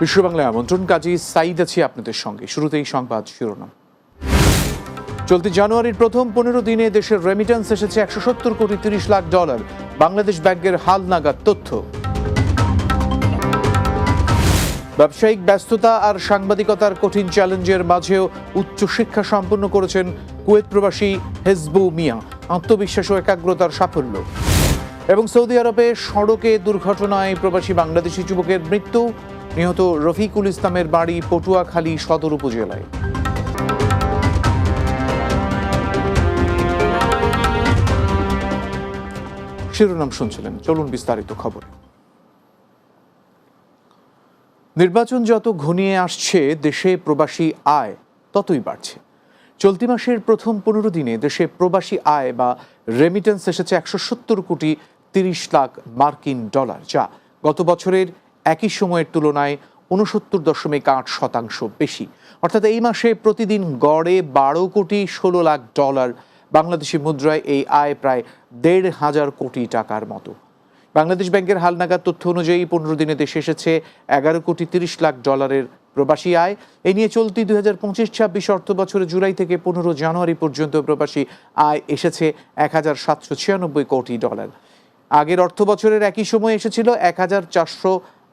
বিশ্ব বাংলায় আমন্ত্রণ, কাজী সাইদ আছি আপনাদের সঙ্গে। শুরুতেই সংবাদ শিরোনাম। চলতি জানুয়ারির প্রথম পনেরো দিনে দেশের রেমিটেন্স এসেছে একশো সত্তর কোটি তিরিশ লাখ ডলার বাংলাদেশ ব্যাংকের হাল নাগাদ তথ্য। ব্যবসায়িক ব্যস্ততা আর সাংবাদিকতার কঠিন চ্যালেঞ্জের মাঝেও উচ্চশিক্ষা সম্পন্ন করেছেন কুয়েত প্রবাসী হেজবু মিয়া। আত্মবিশ্বাস ও একাগ্রতার সাফল্য। এবং সৌদি আরবে সড়কে দুর্ঘটনায় প্রবাসী বাংলাদেশি যুবকের মৃত্যু। নিহত রফিকুল ইসলামের বাড়ি পটুয়াখালী সদর উপজেলায়। শিরোনাম শুনছিলেন, চলুন বিস্তারিত খবরে। নির্বাচন যত ঘনিয়ে আসছে, দেশে প্রবাসী আয় ততই বাড়ছে। চলতি মাসের প্রথম পনেরো দিনে দেশে প্রবাসী আয় বা রেমিটেন্স এসেছে একশো সত্তর কোটি তিরিশ লাখ মার্কিন ডলার, যা গত বছরের একই সময়ের তুলনায় উনসত্তর দশমিক আট শতাংশ বেশি। অর্থাৎ এই মাসে প্রতিদিন গড়ে বারো কোটি ষোলো লাখ ডলার বাংলাদেশি মুদ্রায় এই আয় প্রায় দেড় হাজার কোটি টাকার মতো। বাংলাদেশ ব্যাংকের হালনাগাদ তথ্য অনুযায়ী পনেরো দিনে দেশে এসেছে এগারো কোটি তিরিশ লাখ ডলারের প্রবাসী আয়। এ নিয়ে চলতি দুই হাজার পঁচিশ ছাব্বিশ অর্থ বছরে জুলাই থেকে পনেরো জানুয়ারি পর্যন্ত প্রবাসী আয় এসেছে এক হাজার সাতশো ছিয়ানব্বই কোটি ডলার। আগের অর্থ বছরের একই সময় এসেছিল এক হাজার চারশো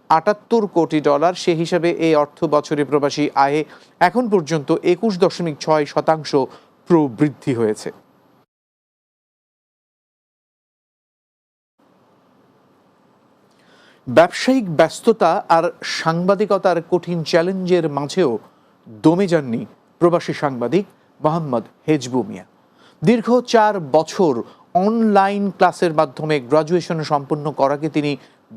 আটাত্তর কোটি ডলার। সে হিসাবে এই অর্থ বছরে প্রবাসী আয়ে এখন পর্যন্ত একুশ দশমিক ছয় শতাংশ প্রবৃদ্ধি হয়েছে। ব্যবসায়িক ব্যস্ততা আর সাংবাদিকতার কঠিন চ্যালেঞ্জের মাঝেও দমে যাননি প্রবাসী সাংবাদিক মোহাম্মদ হেজবু মিয়া। দীর্ঘ চার বছর অনলাইন ক্লাসের মাধ্যমে গ্রাজুয়েশন সম্পন্ন করাকে তিনি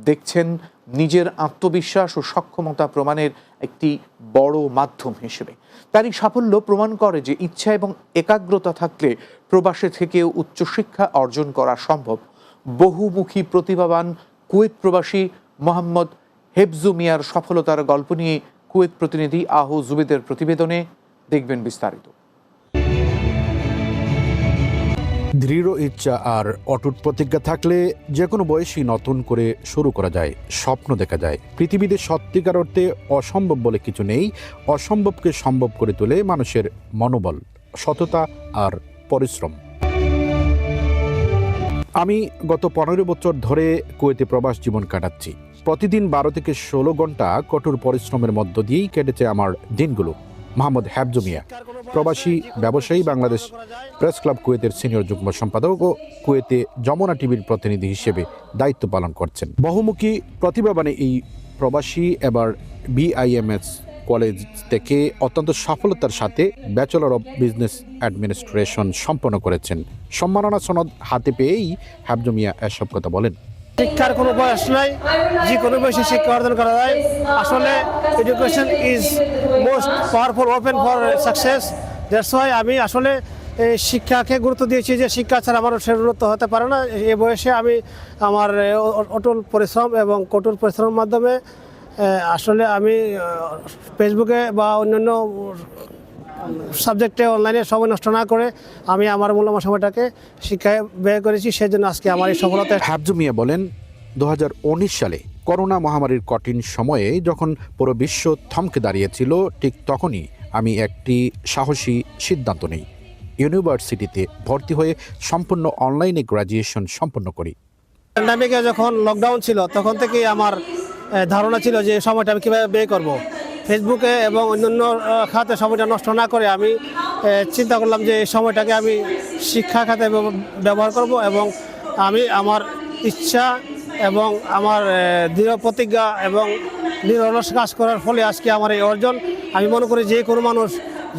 দেখছেন নিজের আত্মবিশ্বাস ও সক্ষমতা প্রমাণের একটি বড় মাধ্যম হিসেবে। তারই সাফল্য প্রমাণ করে যে ইচ্ছা এবং একাগ্রতা থাকলে প্রবাসে থেকেও উচ্চশিক্ষা অর্জন করা সম্ভব। বহুমুখী প্রতিভাবান কুয়েত প্রবাসী মোহাম্মদ হেফজু মিয়ার সফলতার গল্প নিয়ে কুয়েত প্রতিনিধি আহু জুবেদের প্রতিবেদনে দেখবেন বিস্তারিত। দৃঢ় ইচ্ছা আর অটুট প্রতিজ্ঞা থাকলে যে কোনো বয়সী নতুন করে শুরু করা যায়, স্বপ্ন দেখা যায়। পৃথিবীতে সত্যিকার অর্থে অসম্ভব বলে কিছু নেই, অসম্ভবকে সম্ভব করে তোলে মানুষের মনোবল, সততা আর পরিশ্রম। আমি গত পনেরো বছর ধরে কুয়েতে প্রবাস জীবন কাটাচ্ছি। প্রতিদিন বারো থেকে ষোলো ঘণ্টা কঠোর পরিশ্রমের মধ্য দিয়েই কেটেছে আমার দিনগুলো। মোহাম্মদ হ্যাবজুমিয়া প্রবাসী ব্যবসায়ী বাংলাদেশ প্রেস ক্লাব কুয়েতের সিনিয়র যুগ্ম সম্পাদক ও কুয়েতে যমুনা টিভির প্রতিনিধি হিসেবে দায়িত্ব পালন করছেন। বহুমুখী প্রতিভাবানে এই প্রবাসী এবার বিআইএমএস কলেজ থেকে অত্যন্ত সফলতার সাথে ব্যাচেলর অব বিজনেস অ্যাডমিনিস্ট্রেশন সম্পন্ন করেছেন। সম্মাননা সনদ হাতে পেয়েই হ্যাবজুমিয়া এসব কথা বলেন। শিক্ষার কোনো বয়স নাই যে কোনো বয়সে শিক্ষা অর্জন করা যায়। আসলে education is most powerful open for success that's why আমি আসলে এই শিক্ষাকে গুরুত্ব দিয়েছি যে শিক্ষা ছাড়া মানুষের উন্নত হতে পারে না। এই বয়সে আমি আমার এ, অটল পরিশ্রম এবং কঠোর পরিশ্রমের মাধ্যমে আসলে আমি ফেসবুকে বা অন্যান্য সাবজেক্টে অনলাইনে সময় নষ্ট না করে আমি আমার মূল্যবান সময়টাকে শিক্ষায় ব্যয় করেছি সেই জন্য আজকে আমার এই সফলতা হাবজু মিয়া বলেন দু হাজার উনিশ সালে করোনা মহামারীর কঠিন সময়ে যখন পুরো বিশ্ব থমকে দাঁড়িয়েছিল ঠিক তখনই আমি একটি সাহসী সিদ্ধান্ত নেই। ইউনিভার্সিটিতে ভর্তি হয়ে সম্পূর্ণ অনলাইনে গ্র্যাজুয়েশন সম্পন্ন করি। প্যান্ডামিকে যখন লকডাউন ছিল তখন থেকেই আমার ধারণা ছিল যে সময়টা আমি কীভাবে ব্যয় করব। ফেসবুকে এবং অন্যান্য খাতে সময়টা নষ্ট না করে আমি চিন্তা করলাম যে এই সময়টাকে আমি শিক্ষা খাতে ব্যবহার করব এবং আমি আমার ইচ্ছা এবং আমার দৃঢ় প্রতিজ্ঞা এবং নিরলস কাজ করার ফলে আজকে আমার এই অর্জন। আমি মনে করি যে কোনো মানুষ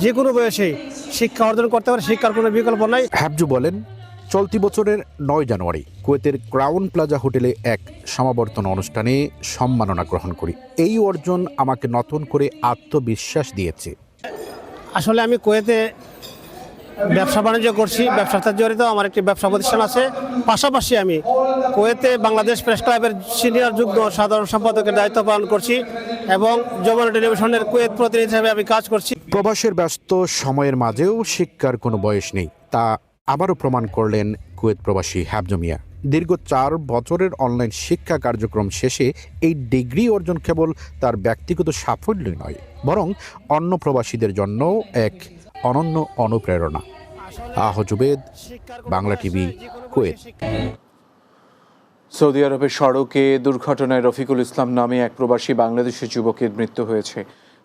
যে কোনো বয়সেই শিক্ষা অর্জন করতে পারে, শিক্ষার কোনো বিকল্প নাই। হ্যাবজু বলেন চলতি বছরের নয় জানুয়ারি কুয়েতের ক্রাউন প্লাজা হোটেলে এক সমাবর্তন অনুষ্ঠানে সম্মাননা গ্রহণ করি। এই অর্জন আমাকে নতুন করে আত্মবিশ্বাস দিয়েছে। আসলে আমি কুয়েতে ব্যবসা বাণিজ্য করছি। ব্যবসার সাথে জড়িত আমার একটি ব্যবসা প্রতিষ্ঠান আছে। পাশাপাশি আমি কুয়েতে বাংলাদেশ প্রেস ক্লাবের সিনিয়র যুগ্ম সাধারণ সম্পাদকের দায়িত্ব পালন করছি এবং যমুনা টেলিভিশনের কুয়েত প্রতিনিধি হিসেবে আমি কাজ করছি। প্রবাসের ব্যস্ত সময়ের মাঝেও শিক্ষার কোনো বয়স নেই। তা আবারও প্রমাণ করলেন কুয়েত প্রবাসী হ্যাবজু মিয়া দীর্ঘ চার বছরের অনলাইন শিক্ষা কার্যক্রম শেষে এই ডিগ্রি অর্জন কেবল তার ব্যক্তিগত সাফল্যই নয়, বরং অন্য প্রবাসীদের জন্য এক অনন্য অনুপ্রেরণা। আহ Jubed, Bangla TV, Kuwait. Saudi আরবের সড়কে দুর্ঘটনায় রফিকুল ইসলাম নামে এক প্রবাসী বাংলাদেশি যুবকের মৃত্যু হয়েছে।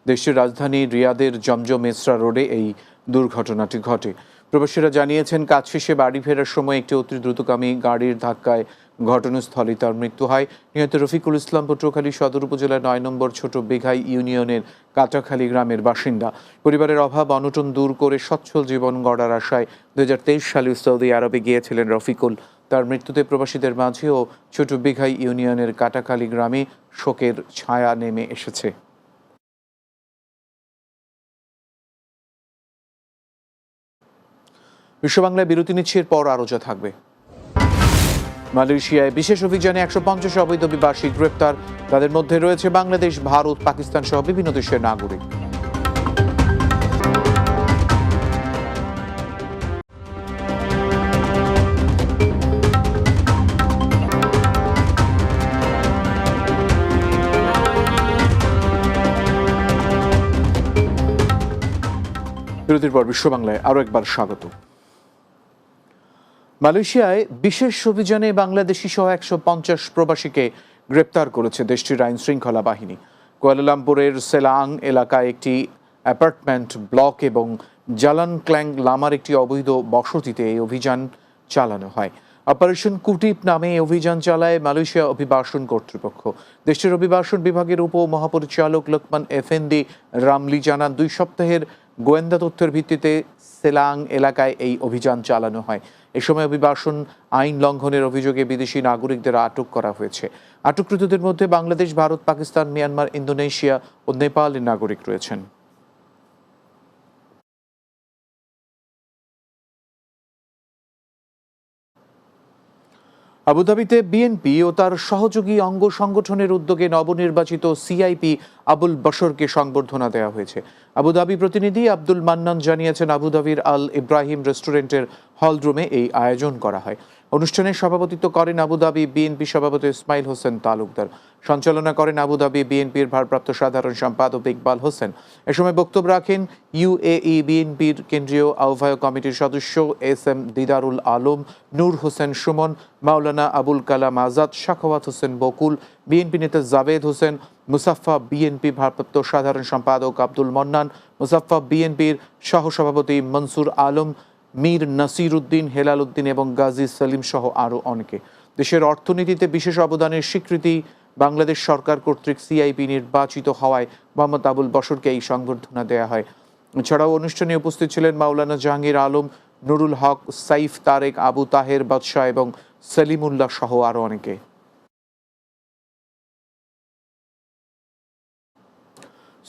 দেশটির রাজধানী রিয়াদের জমজম মেসরা রোডে এই দুর্ঘটনাটি ঘটে। প্রবাসীরা জানিয়েছেন, কাজ শেষে বাড়ি ফেরার সময় একটি অতি দ্রুতগামী গাড়ির ধাক্কায় ঘটনাস্থলে তার মৃত্যু হয়। নিহত রফিকুল ইসলাম পটুয়াখালী সদর উপজেলার নয় নম্বর ছোট বেঘাই ইউনিয়নের কাটাখালী গ্রামের বাসিন্দা। পরিবারের অভাব, অনটন দূর করে সচ্ছল জীবন গড়ার আশায় দু হাজার তেইশ সালে সৌদি আরবে গিয়েছিলেন রফিকুল। তার মৃত্যুতে প্রবাসীদের মাঝেও ছোট বিঘাই ইউনিয়নের কাটাখালী গ্রামে শোকের ছায়া নেমে এসেছে। বিশ্ব বাংলায় বিরতি নিচ্ছে এর পর আরও যা থাকবে। মালয়েশিয়ায় বিশেষ অভিযানে একশো পঞ্চাশ অবৈধ অভিবাসী গ্রেপ্তার। তাদের মধ্যে রয়েছে বাংলাদেশ, ভারত, পাকিস্তান সহ বিভিন্ন দেশের নাগরিক। বিরতির পর বিশ্ব বাংলায় আরও একবার স্বাগত। মালয়েশিয়ায় বিশেষ অভিযানে বাংলাদেশি সহ একশো পঞ্চাশ প্রবাসীকে গ্রেপ্তার করেছে দেশটির আইন শৃঙ্খলা বাহিনী। কুয়ালালামপুরের সেলাং এলাকায় একটি অ্যাপার্টমেন্ট ব্লক এবং জালান ক্ল্যাং লামার একটি অবৈধ বসতিতে এই অভিযান চালানো হয়। অপারেশন কুটিপ নামে এই অভিযান চালায় মালয়েশিয়া অভিবাসন কর্তৃপক্ষ। দেশটির অভিবাসন বিভাগের উপ মহাপরিচালক লোকমান এফএনডি রামলি জানান, দুই সপ্তাহের গোয়েন্দা তথ্যের ভিত্তিতে সেলাং এলাকায় এই অভিযান চালানো হয়। এ সময় অভিবাসন আইন লঙ্ঘনের অভিযোগে বিদেশি নাগরিকদের আটক করা হয়েছে। আটককৃতদের মধ্যে বাংলাদেশ, ভারত, পাকিস্তান, মিয়ানমার, ইন্দোনেশিয়া ও নেপালের নাগরিক রয়েছেন। আবুধাবিতে বিএনপি ও তার সহযোগী অঙ্গ সংগঠনের উদ্যোগে নবনির্বাচিত সিআইপি আবুল বশরকে সংবর্ধনা দেওয়া হয়েছে। আবুধাবি প্রতিনিধি আব্দুল মান্নান জানিয়েছেন, আবুধাবির আল ইব্রাহিম রেস্টুরেন্টের হলরুমে এই আয়োজন করা হয়। অনুষ্ঠানে সভাপতিত্ব করেন আবুধাবি বিএনপি সভাপতি ইসমাইল হোসেন তালুকদার। সঞ্চালনা করেন আবুধাবি বিএনপির ভারপ্রাপ্ত সাধারণ সম্পাদক ইকবাল হোসেন। এ সময় বক্তব্য রাখেন ইউএই বিএনপির কেন্দ্রীয় আহ্বায়ক কমিটির সদস্য S M Didarul Alam, Nur Hossain Suman, Maulana Abul Kalam Azad, Shakhawat Hossain Bakul, BNP নেতা জাভেদ হোসেন, মুসাফা বিএনপি ভারপ্রাপ্ত সাধারণ সম্পাদক আব্দুল মন্নান, মুসাফা বিএনপির সহসভাপতি মনসুর আলম মীর নাসির উদ্দিন হেলাল উদ্দিন এবং গাজী সেলিম সহ আরও অনেকে। দেশের অর্থনীতিতে বিশেষ অবদানের স্বীকৃতি বাংলাদেশ সরকার কর্তৃক সিআইপি নির্বাচিত হওয়ায় মোহাম্মদ আবুল বসরকে এই সংবর্ধনা দেওয়া হয়। এছাড়াও অনুষ্ঠানে উপস্থিত ছিলেন মাওলানা জাহাঙ্গীর আলম, নুরুল হক, সাইফ তারেক, আবু তাহের বাদশাহ এবং সেলিমুল্লাহ সহ আরও অনেকে।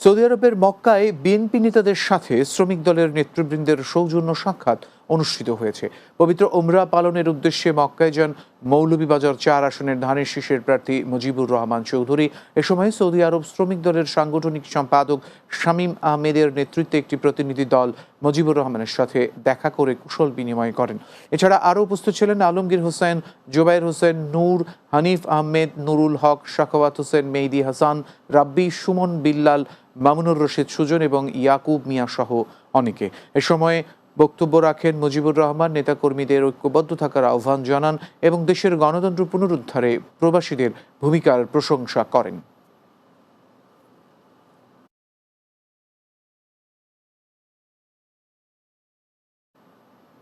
সৌদি আরবের মক্কায় বিএনপি নেতাদের সাথে শ্রমিক দলের নেতৃবৃন্দের সৌজন্য সাক্ষাৎ অনুষ্ঠিত হয়েছে। পবিত্র ওমরা পালনের উদ্দেশ্যে মক্কায় যান মৌলভীবাজার চার আসনের ধানের শীষের প্রার্থী মুজিবুর রহমান চৌধুরী। এ সময় সৌদি আরব শ্রমিক দলের সাংগঠনিক সম্পাদক শামীম আহমেদের নেতৃত্বে একটি প্রতিনিধি দল মুজিবুর রহমানের সাথে দেখা করে কুশল বিনিময় করেন। এছাড়া আরও উপস্থিত ছিলেন আলমগীর হোসেন, জোবাইর হোসেন, নূর, হানিফ আহমেদ, নুরুল হক, শাখাওয়াত হোসেন মেহেদি হাসান, রাব্বি, সুমন বিল্লাল, মামুনুর রশিদ সুজন এবং ইয়াকুব মিয়া সহ অনেকে। এ সময় বক্তব্য রাখেন মুজিবুর রহমান। নেতাকর্মীদের ঐক্যবদ্ধ থাকার আহ্বান জানান এবং দেশের গণতন্ত্র পুনরুদ্ধারে প্রবাসীদের ভূমিকার প্রশংসা করেন।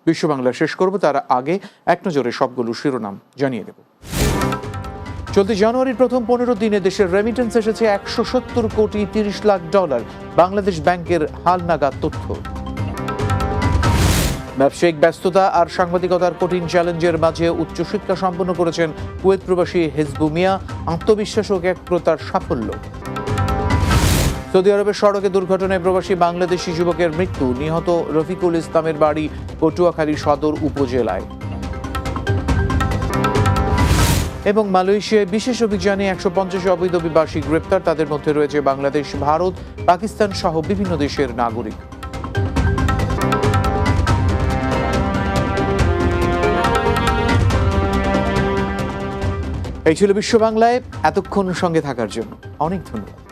বিশ্ব বাংলা শেষ করব, তার আগে এক নজরে সবগুলো শিরোনাম জানিয়ে দেব। চলতি জানুয়ারির প্রথম পনেরো দিনে দেশের রেমিটেন্স এসেছে একশো সত্তর কোটি তিরিশ লাখ ডলার। বাংলাদেশ ব্যাংকের হালনাগাদ তথ্য। ব্যবসায়িক ব্যস্ততা আর সাংবাদিকতার কঠিন চ্যালেঞ্জের মাঝে উচ্চশিক্ষা সম্পন্ন করেছেন কুয়েত প্রবাসী হেজবু মিয়া আত্মবিশ্বাস ও একপ্রতার সাফল্য। সৌদি আরবের সড়কে দুর্ঘটনায় প্রবাসী বাংলাদেশি যুবকের মৃত্যু, নিহত রফিকুল ইসলামের বাড়ি পটুয়াখালী সদর উপজেলায়। এবং মালয়েশিয়ায় বিশেষ অভিযানে একশো পঞ্চাশ অবৈধ অভিবাসী গ্রেপ্তার, তাদের মধ্যে রয়েছে বাংলাদেশ, ভারত, পাকিস্তান সহ বিভিন্ন দেশের নাগরিক। এই ছিল বিশ্ব বাংলায় এতক্ষণ সঙ্গে থাকার জন্য। অনেক ধন্যবাদ।